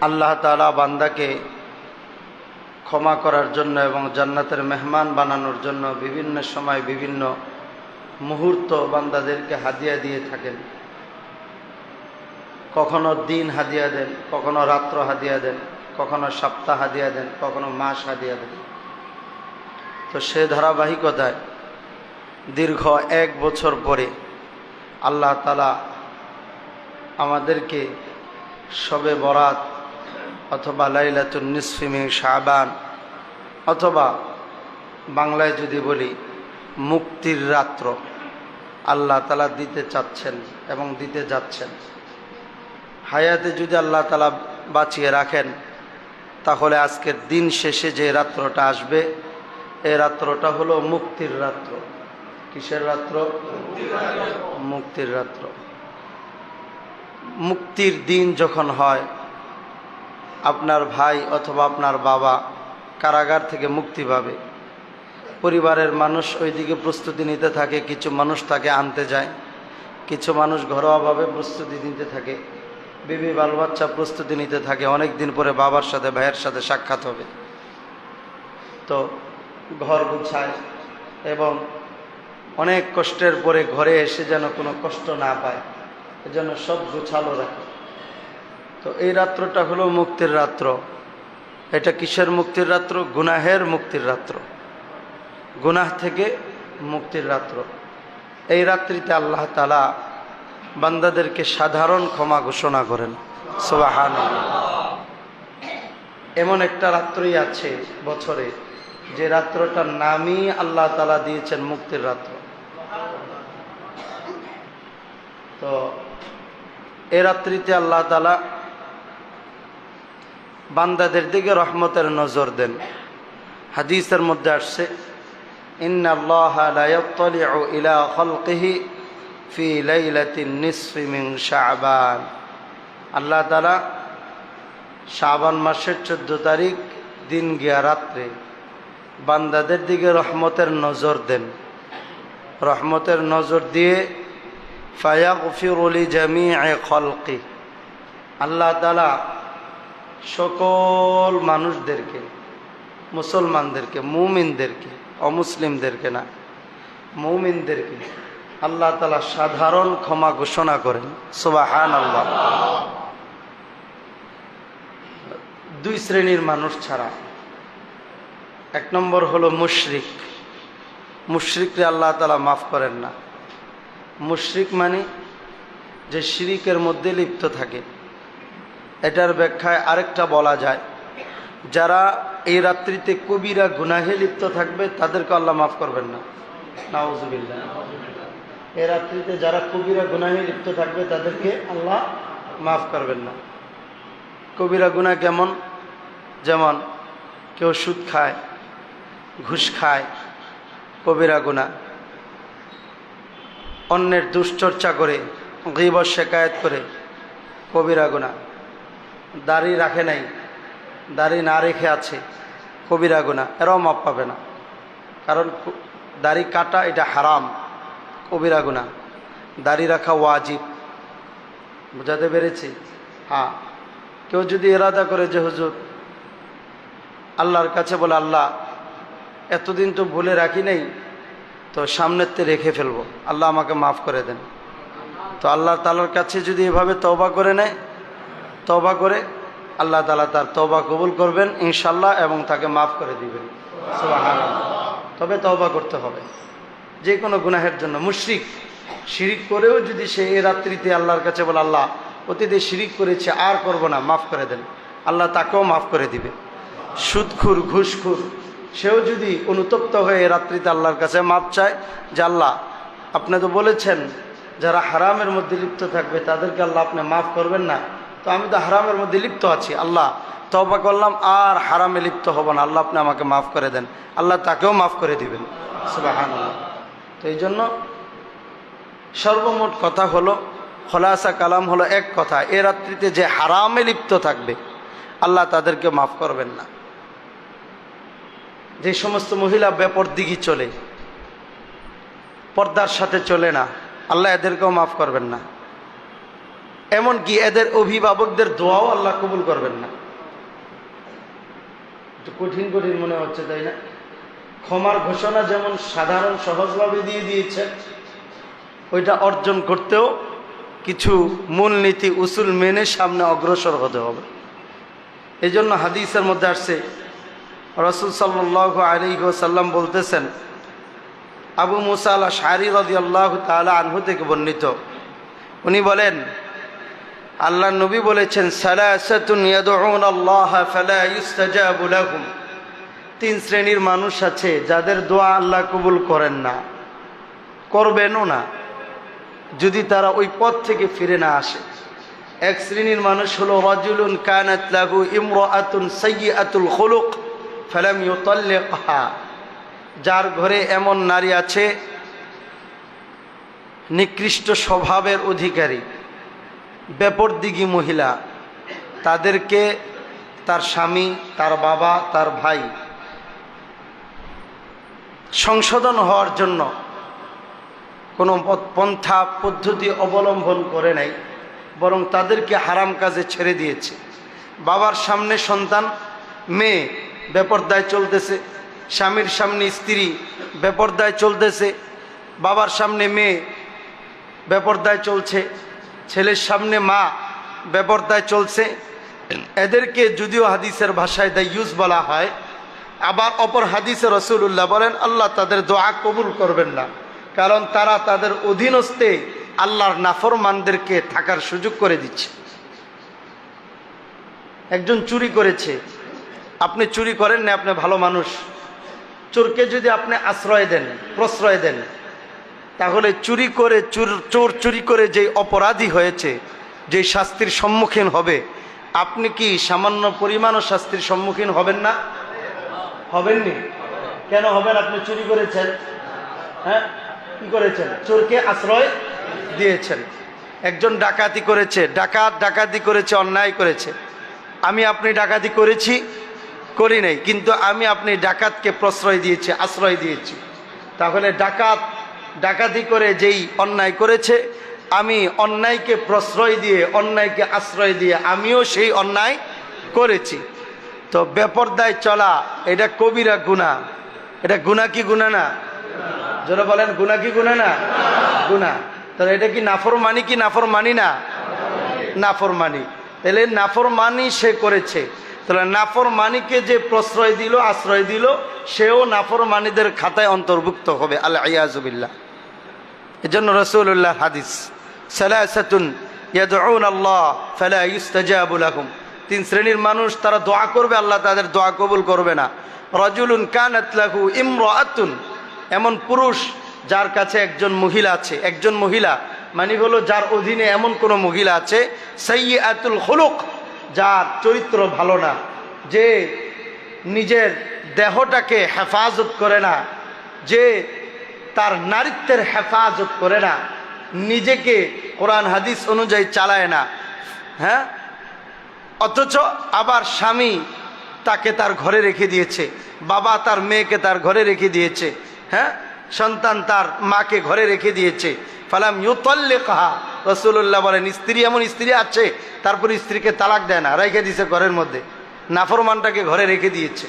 আল্লাহ তালা বান্দাকে ক্ষমা করার জন্য এবং জান্নাতের মেহমান বানানোর জন্য বিভিন্ন সময় বিভিন্ন মুহূর্ত বান্দাদেরকে হাদিয়া দিয়ে থাকেন। কখনো দিন হাদিয়া দেন, কখনো রাত্র হাদিয়া দেন, কখনো সপ্তাহ হাদিয়া দেন, কখনো মাস হাদিয়া দেন। তো সে ধারাবাহিকতায় দীর্ঘ এক বছর পরে আল্লাহ তালা আমাদেরকে সবে বরাত অথবা লাইলাতুল নিসফিমি শাহবান অথবা বাংলায় যদি বলি, মুক্তির রাত্র, আল্লাহ তালা দিতে চাচ্ছেন এবং দিতে যাচ্ছেন। হায়াতে যদি আল্লাহ তালা বাঁচিয়ে রাখেন, তাহলে আজকের দিন শেষে যে রাত্রটা আসবে এই রাত্রটা হলো মুক্তির রাত্র। কিসের রাত্র? মুক্তির রাত্র। মুক্তির দিন যখন হয় আপনার ভাই অথবা আপনার বাবা কারাগার থেকে মুক্তি পাবে। পরিবারের মানুষ ওইদিকে প্রস্তুতি নিতে থাকে, কিছু মানুষ তাকে আনতে যায়, কিছু মানুষ ঘরোয়াভাবে প্রস্তুতি নিতে থাকে, বিবি বাল বাচ্চা প্রস্তুতি নিতে থাকে অনেক দিন পরে বাবার সাথে, ভাইয়ের সাথে সাক্ষাৎ হবে। তো ঘর গুছায় এবং অনেক কষ্টের পরে ঘরে এসে যেন কোনো কষ্ট না পায়, এজন্য সব গুছালো রাখে। তো এই রাত্রটা হলো মুক্তির রাত্র। এটা কিসের মুক্তির রাত্র? গুনাহের মুক্তির রাত্র। গুনাহ থেকে মুক্তির রাত্র। এই রাত্রিতে আল্লাহ তালা বান্দাদেরকে সাধারণ ক্ষমা ঘোষণা করেন। সোবাহান এমন একটা রাত্রই আছে বছরে যে রাত্রটার নামই আল্লাহ তালা দিয়েছেন মুক্তির রাত্র। তো এ রাত্রিতে আল্লাহ তালা বান্দাদের দিকে রহমতের নজর দেন। হাদিসের মধ্যে আসছে, ইন্না আল্লাহ ইলা খালকিহি ফি লাইলাতিন নিসফি মিন শাবান। আল্লাহ তাআলা শাবান মাসের চোদ্দ তারিখ দিন গিয়া রাত্রে বান্দাদের দিকে রহমতের নজর দেন। রহমতের নজর দিয়ে ফায়াগফিরুলি জামিআ খলকি। আল্লাহ তাআলা সকল মানুষদেরকে, মুসলমানদেরকে, মুমিনদেরকে, অমুসলিমদেরকে না, মুমিনদেরকে আল্লাহ তালা সাধারণ ক্ষমা ঘোষণা করেন সুবাহান আল্লাহ দুই শ্রেণির মানুষ ছাড়া। এক নম্বর হলো মুশরিক। মুশরিকরে আল্লাহ তালা মাফ করেন না। মুশরিক মানে যে শিরিকের মধ্যে লিপ্ত থাকে। এটার ব্যাখ্যায় আরেকটা বলা যায়। যারা এই রাত্রিতে কবিরা গুনাহে লিপ্ত থাকবে, তাদেরকে আল্লাহ মাফ করবেন না। এই রাত্রিতে যারা কবিরা গুনাহে লিপ্ত থাকবে, তাদেরকে আল্লাহ মাফ করবেন না। কবিরা গুণা কেমন? যেমন, কেউ সুদ খায়, ঘুষ খায়, কবিরা গুণা অন্যের দুশ্চর্চা করে গিবর শেকায়ত করে, কবিরা গুণা দাড়ি রাখে নাই। দাড়ি না রেখে আছে। কবিরা গুণা এরাও মাপ পাবে না। কারণ দাড়ি কাটা এটা হারাম। কবিরা গুণা দাড়ি রাখা ওয়াজিব। বোঝাতে পেরেছি? হ্যাঁ। কেউ যদি এরাদা করে যে, হুজুর, আল্লাহর কাছে বলে, আল্লাহ, এতদিন তো ভুলে রাখি নেই, তো সামনেতে রেখে ফেলব। আল্লাহ আমাকে মাফ করে দেন। তো আল্লাহ তালার কাছে যদি এভাবে তবা করে নেয় তবা করে আল্লাহ তালা তার তবা কবুল করবেন ইনশাল্লাহ এবং তাকে মাফ করে দিবেন। তবে তবা করতে হবে। যে কোনো গুনাহের জন্য মুশরিক শিরিক করেও যদি সে এ রাত্রিতে আল্লাহর কাছে বলে, আল্লাহ, অতীতে শিরিক করেছে, আর করব না, মাফ করে দেন। আল্লাহ তাকেও মাফ করে দিবে। সুদখুর, ঘুষখুর, সেও যদি অনুতপ্ত হয়ে এ রাত্রিতে আল্লাহর কাছে মাপ চায় যে, আল্লাহ, আপনি তো বলেছেন, যারা হারামের মধ্যে লিপ্ত থাকবে, তাদেরকে আল্লাহ আপনি মাফ করবেন না। তো আমি তো হারামের মধ্যে লিপ্ত আছি, আল্লাহ। তবা করলাম, আর হারামে লিপ্ত হব না। আল্লাহ আপনি আমাকে মাফ করে দেন। আল্লাহ তাকেও মাফ করে দিবেন। তো এই জন্য সর্বমোট কথা হলো, খোলাসা কালাম হলো এক কথা, এ রাত্রিতে যে হারামে লিপ্ত থাকবে, আল্লাহ তাদেরকে মাফ করবেন না। যে সমস্ত মহিলা ব্যাপর দিঘি চলে, পর্দার সাথে চলে না, আল্লাহ এদেরকেও মাফ করবেন না। এমনকি এদের অভিভাবকদের দোয়াও আল্লাহ কবুল করবেন না। কঠিন কঠিন মনে হচ্ছে, তাই না? ক্ষমার ঘোষণা যেমন সাধারণ সহজভাবে দিয়ে দিয়েছেন ওইটা অর্জন করতেও কিছু মূলনীতি, উসুল মেনে সামনে অগ্রসর হতে হবে। এই জন্য হাদিসের মধ্যে আসছে, রসুল সাল্লাহ আলী সাল্লাম বলতেছেন, আবু মুসা আল্লাহ শাহরি রদি আল্লাহ তালা আনহু থেকে বর্ণিত। উনি বলেন আল্লাহ নবী বলেছেন তিন শ্রেণির মানুষ আছে, যাদের দোয়া আল্লাহ কবুল করেন না, করবেনও না, যদি তারা ওই পথ থেকে ফিরে না আসে। এক শ্রেণির মানুষ হলো, রাজুলুন কানাত লাহু ইমরাআতুন সাইয়্যাতুল খুলুক ফালাম ইউতাল্লিকহা। যার ঘরে এমন নারী আছে, নিকৃষ্ট স্বভাবের অধিকারী। বেপরদিগী মহিলা। তাদেরকে তার স্বামী, তার বাবা, তার ভাই সংশোধন হওয়ার জন্য কোনো পন্থা পদ্ধতি অবলম্বন করে নাই, বরং তাদেরকে হারাম কাজে ছেড়ে দিয়েছে। বাবার সামনে সন্তান, মেয়ে বেপর্দায় চলতেছে, স্বামীর সামনে স্ত্রী বেপর্দায় চলতেছে, বাবার সামনে মেয়ে বেপর্দায় চলছে ছেলের সামনে মা বেপর্দায় চলছে। এদেরকে যদিও হাদিসের ভাষায় দ্য ইউজ বলা হয়, আবার অপর হাদিসে রসুল্লাহ বলেন, আল্লাহ তাদের দোয়া কবুল করবেন না, কারণ তারা তাদের অধীনস্থে আল্লাহর নাফরমানদেরকে থাকার সুযোগ করে দিচ্ছে। একজন চুরি করেছে, আপনি চুরি করেন না আপনি ভালো মানুষ। চোরকে যদি আপনি আশ্রয় দেন, প্রশ্রয় দেন তাহলে চুরি করে চোর চোর চুরি করে যেই অপরাধী হয়েছে, যেই শাস্তির সম্মুখীন হবে, আপনি কি সামান্য পরিমাণও শাস্তির সম্মুখীন হবেন না? হবেননি? কেন হবেন? আপনি চুরি করেছেন। হ্যাঁ? কি করেছেন? চোরকে আশ্রয় দিয়েছেন। একজন ডাকাতি করেছে, ডাকাত ডাকাতি করেছে, অন্যায় করেছে। আমি আপনি ডাকাতি করেছি, করি নাই, কিন্তু আমি আপনি ডাকাতকে প্রশ্রয় দিয়েছি, আশ্রয় দিয়েছি। তাহলে ডাকাত ডাকাতি করে যেই অন্যায় করেছে, আমি অন্যায়কে প্রশ্রয় দিয়ে, অন্যায়কে আশ্রয় দিয়ে আমিও সেই অন্যায় করেছি। তো বেপরদায় চলা, এটা কবিরা গুণা। এটা গুণা কি গুণা না? যারা বলেন, গুণা কি গুণা না? গুণা। তাহলে এটা কি নাফর মানি কি নাফর মানি না? নাফর মানি তাহলে নাফর মানি সে করেছে। তাহলে নাফর মানিকে যে প্রশ্রয় দিল, আশ্রয় দিল, সেও নাফর মানিদের খাতায় অন্তর্ভুক্ত হবে। আল্লাহ ইয়াজুবিল্লাহ এজন্য রসুল্লাহ হাদিস, সালাসাতুন ইয়াদউন আল্লাহ ফালা ইউস্তাজাবু লাহুম। তিন শ্রেণির মানুষ তারা দোয়া করবে, আল্লাহ তাদের দোয়া কবুল করবে না। রজুলুন কানাত লাহু ইমরাআতুন। এমন পুরুষ যার কাছে একজন মহিলা আছে, একজন মহিলা মানে হলো যার অধীনে এমন কোনো মহিলা আছে সাইয়াতুল খুলুক, যার চরিত্র ভালো না, যে নিজের দেহটাকে হেফাজত করে না, যে তার নারীত্বের হেফাজত করে না। নিজেকে কোরআন, হাদিস অনুযায়ী চালায় না। হ্যাঁ? অথচ আবার স্বামী তাকে তার ঘরে রেখে দিয়েছে। বাবা তার মেয়েকে তার ঘরে রেখে দিয়েছে। হ্যাঁ? সন্তান তার মাকে ঘরে রেখে দিয়েছে। ফালাম ইউতল্লে কাহা রসুল্লাহ বলেন, স্ত্রী এমন স্ত্রী আছে, তারপর স্ত্রীকে তালাক দেয় না। রেখে দিয়েছে ঘরের মধ্যে। নাফরমানটাকে ঘরে রেখে দিয়েছে।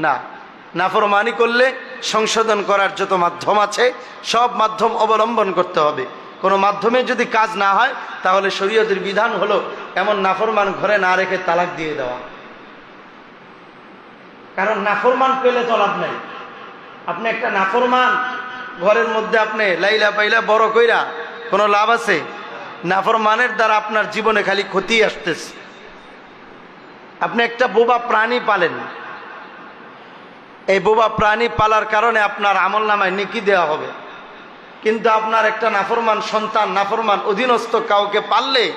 না। নাফরমানি করলে সংশোধন করার যত মাধ্যম আছে, সব মাধ্যম অবলম্বন করতে হবে। কোনো মাধ্যমে যদি কাজ না হয়, তাহলে শরীয়তের বিধান হলো এমন নাফরমান ঘরে না রেখে তালাক দিয়ে দেওয়া। কারণ নাফরমান পেলে তো লাভ নাই। আপনি একটা নাফরমান ঘরের মধ্যে আপনি লাইলা পাইলা বড় কইরা কোনো লাভ আছে? নাফরমানের দ্বারা আপনার জীবনে খালি ক্ষতি আসতেছে। আপনি একটা বোবা প্রাণী পালেন এই বোবা প্রাণী পালার কারণে আপনার আমল নামায় নিকি দেওয়া হবে। কিন্তু আপনার একটা নাফরমান সন্তান, নাফরমান অধীনস্থ কাউকে পাললে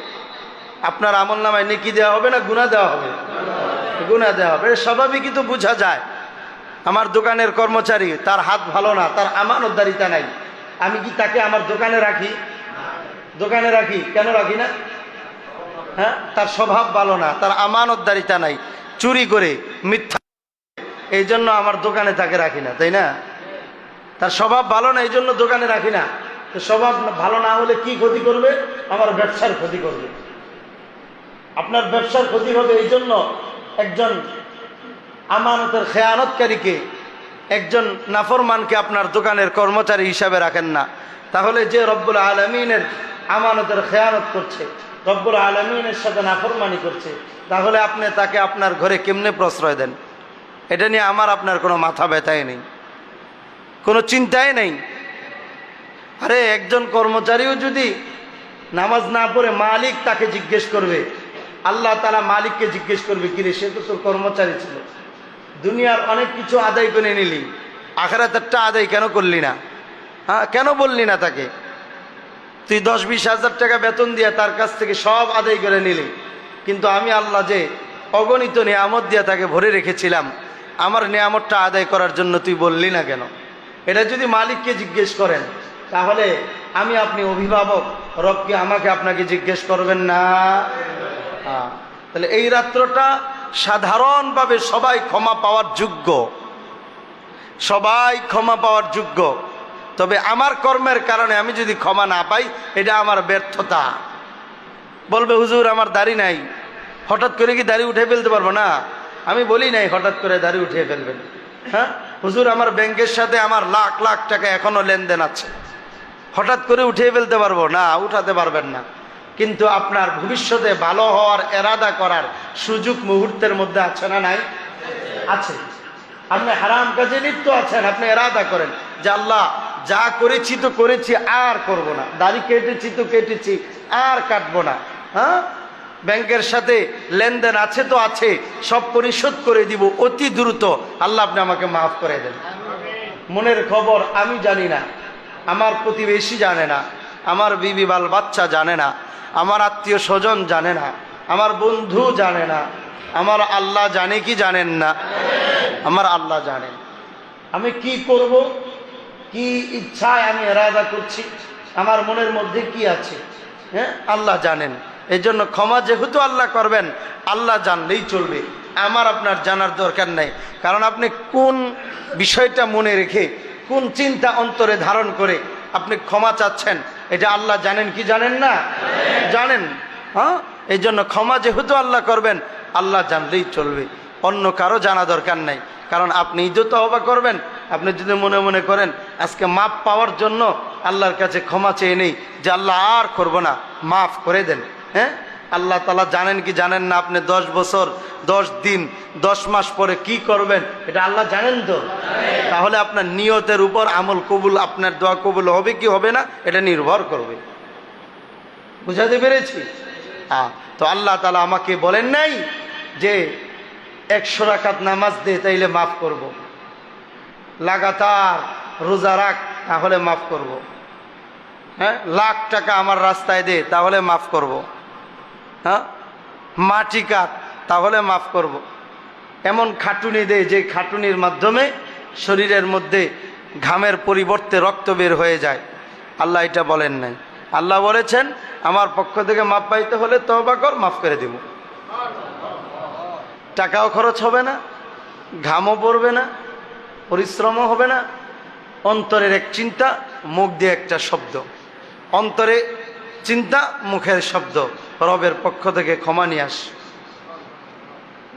আপনার আমল নামায় নেকি দেওয়া হবে না গুণা দেওয়া হবে? গুণা দেওয়া হবে। স্বাভাবিকই তো বোঝা যায়। আমার দোকানের কর্মচারী, তার হাত ভালো না, তার আমানতদারিতা নাই। আমি কি তাকে আমার দোকানে রাখি? দোকানে রাখি? কেন রাখি না? হ্যাঁ? তার স্বভাব ভালো না, তার আমানতদারিতা নাই। চুরি করে মিথ্যা এই জন্য আমার দোকানে তাকে রাখি না, তাই না? তার স্বভাব ভালো না, এই জন্য দোকানে রাখি না। স্বভাব ভালো না হলে কি ক্ষতি করবে? আমার ব্যবসার ক্ষতি করবে। আপনার ব্যবসার ক্ষতি হবে এই জন্য একজন আমানতের খেয়ানতকারীকে, একজন নাফরমানকে আপনার দোকানের কর্মচারী হিসাবে রাখেন না। তাহলে যে রব্বুল আলমিনের আমানতের খেয়ানত করছে, রব্বুল আলমিনের সাথে নাফরমানি করছে, তাহলে আপনি তাকে আপনার ঘরে কেমনে প্রশ্রয় দেন? এটা নিয়ে আমার আপনার কোনো মাথা ব্যথাই নেই, কোনো চিন্তাই নেই। আরে একজন কর্মচারীও যদি নামাজ না পড়ে মালিক তাকে জিজ্ঞেস করবে, আল্লাহ তালা মালিককে জিজ্ঞেস করবে কিরে সে তো তোর কর্মচারী ছিল। দুনিয়ার অনেক কিছু আদায় করে নিলি, আখেরাতেরটা আদায় কেন করলি না? হ্যাঁ কেন বললি না তাকে? তুই দশ বিশ হাজার টাকা বেতন দিয়ে তার কাছ থেকে সব আদায় করে নিলি। কিন্তু আমি আল্লাহ যে অগণিত নিয়ামত দিয়ে তাকে ভরে রেখেছিলাম আমার নিয়ামতটা আদায় করার জন্য তুই বললি না কেন? এটা যদি মালিককে জিজ্ঞেস করেন, তাহলে আমি আপনি অভিভাবক, রবকে আমাকে আপনাকে জিজ্ঞেস করবেন না। হ্যাঁ। তাহলে এই রাত্রটা সাধারণভাবে সবাই ক্ষমা পাওয়ার যোগ্য। সবাই ক্ষমা পাওয়ার যোগ্য। তবে আমার কর্মের কারণে আমি যদি ক্ষমা না পাই, এটা আমার ব্যর্থতা। বলবে, হুজুর, আমার দাড়ি নাই। হঠাৎ করে কি দাড়ি উঠে ফেলতে পারব না? আমি বলি নাই, হঠাৎ করে দাড়ি উঠিয়ে ফেলবেন। হ্যাঁ? হুজুর, আমার ব্যাংকের সাথে আমার লাখ লাখ টাকা এখনও লেনদেন আছে। হঠাৎ করে উঠিয়ে ফেলতে পারব? না, উঠাতে পারবেন না। কিন্তু আপনার ভবিষ্যতে ভালো হওয়ার এরাদা করার সুযোগ মুহূর্তের মধ্যে আছে না নাই? আছে। আপনি হারাম কাজে লিপ্ত আছেন, আপনি এরাদা করেন যে আল্লাহ, যা করেছি তো করেছি, আর করব না। দাড়ি কেটেছি তো কেটেছি, আর কাটবো না। হ্যাঁ? ব্যাংকের সাথে লেনদেন আছে তো আছে, সব পরিশোধ করে দিব, অতি দ্রুত। আল্লাহ আপনি আমাকে মাফ করে দেন। মনের খবর আমি জানি না, আমার প্রতিবেশী জানে না, আমার বিবি বাল বাচ্চা জানে না, আমার আত্মীয় স্বজন জানে না, আমার বন্ধু জানে না, আমার আল্লাহ জানে কি জানেন না, আমার আল্লাহ জানেন আমি কি করব? কি ইচ্ছায় আমি এরাদা করছি? আমার মনের মধ্যে কি আছে? হ্যাঁ? আল্লাহ জানেন। এই জন্য ক্ষমা যেহেতু আল্লাহ করবেন, আল্লাহ জানলেই চলবে। আমার আপনার জানার দরকার নাই। কারণ আপনি কোন বিষয়টা মনে রেখে, কোন চিন্তা অন্তরে ধারণ করে আপনি ক্ষমা চাচ্ছেন, এটা আল্লাহ জানেন কি জানেন না? জানেন। হ্যাঁ? এই জন্য ক্ষমা যেহেতু আল্লাহ করবেন, আল্লাহ জানলেই চলবে। অন্য কারও জানা দরকার নাই। কারণ আপনি তো তহবা করবেন, আপনি যদি মনে মনে করেন, আজকে মাপ পাওয়ার জন্য আল্লাহর কাছে ক্ষমা চেয়ে নেই, যে আল্লাহ আর করব না, মাফ করে দেন। হ্যাঁ? আল্লাহ তালা জানেন কি জানেন না আপনি দশ বছর, দশ দিন, দশ মাস পরে কি করবেন? এটা আল্লাহ জানেন তো। তাহলে আপনার নিয়তের উপর আমল কবুল, আপনার দোয়া কবুল হবে কি হবে না? এটা নির্ভর করবে। বুঝাতে পেরেছি? হ্যাঁ তো আল্লাহ তালা আমাকে বলেন নাই যে একশো রাকাত নামাজ দে, তাইলে মাফ করব। লাগাতার রোজা রাখ, তাহলে মাফ করব। হ্যাঁ? লাখ টাকা আমার রাস্তায় দে, তাহলে মাফ করব। হ্যাঁ? মাটি কাট তাহলে মাফ করব। এমন খাটুনি দেয় যে খাটুনির মাধ্যমে শরীরের মধ্যে ঘামের পরিবর্তে রক্ত বের হয়ে যায়। আল্লাহ এটা বলেন নাই। আল্লাহ বলেছেন, আমার পক্ষ থেকে মাপ পাইতে হলে তবা কর, মাফ করে দেব। টাকাও খরচ হবে না, ঘামও পড়বে না, পরিশ্রমও হবে না। অন্তরের এক চিন্তা, মুখ দিয়ে একটা শব্দ। অন্তরে চিন্তা মুখের শব্দ, রবের পক্ষ থেকে ক্ষমা নিয়ে আস।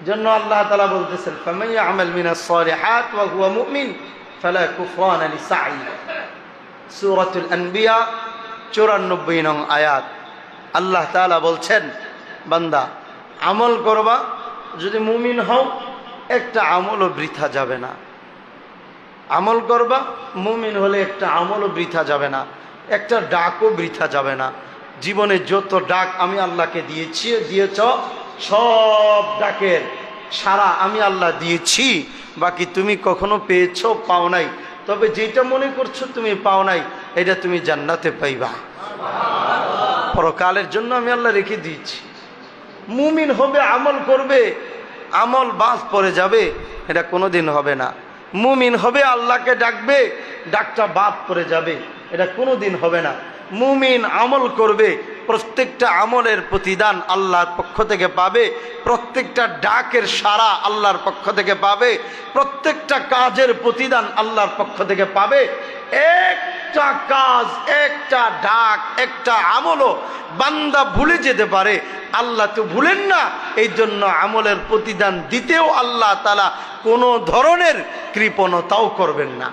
জন্য আল্লাহ তালা বলতেছেন আমাল মিনা সালিহাত ওয়া হুয়া মুমিন ফালা কুফরান লিসাই সূরাতুল আনবিয়া 94 নং আয়াত। আল্লাহ তাআলা বলছেন, বান্দা, আমল করবা, যদি মুমিন হও, একটা আমলও বৃথা যাবে না। আমল করবা, মুমিন হলে একটা আমলও বৃথা যাবে না। একটা ডাকও বৃথা যাবে না। জীবনে যত ডাক আমি আল্লাহকে দিয়েছি, দিয়েছ, সব ডাকের সারা আমি আল্লাহ দিয়েছি। বাকি তুমি কখনো পেয়েছ, পাও নাই। তবে যেটা মনে করছ তুমি পাও নাই, এটা তুমি জান্নাতে পাইবা। পরকালের জন্য আমি আল্লাহ রেখে দিয়েছি। মুমিন হবে, আমল করবে, আমল বাঁশ পড়ে যাবে, এটা কোনোদিন হবে না। মুমিন হবে, আল্লাহকে ডাকবে, ডাকটা বাদ পড়ে যাবে, এটা কোনোদিন হবে না। মুমিন আমল করবে, প্রত্যেকটা আমলের প্রতিদান আল্লাহর পক্ষ থেকে পাবে, প্রত্যেকটা ডাকের সারা আল্লাহর পক্ষ থেকে পাবে, প্রত্যেকটা কাজের প্রতিদান আল্লাহর পক্ষ থেকে পাবে। একটা কাজ, একটা ডাক, একটা আমলও বান্দা ভুলে যেতে পারে। আল্লাহ তো ভুলেন না এই জন্য আমলের প্রতিদান দিতেও আল্লাহ তালা কোনো ধরনের কৃপণতাও করবেন না।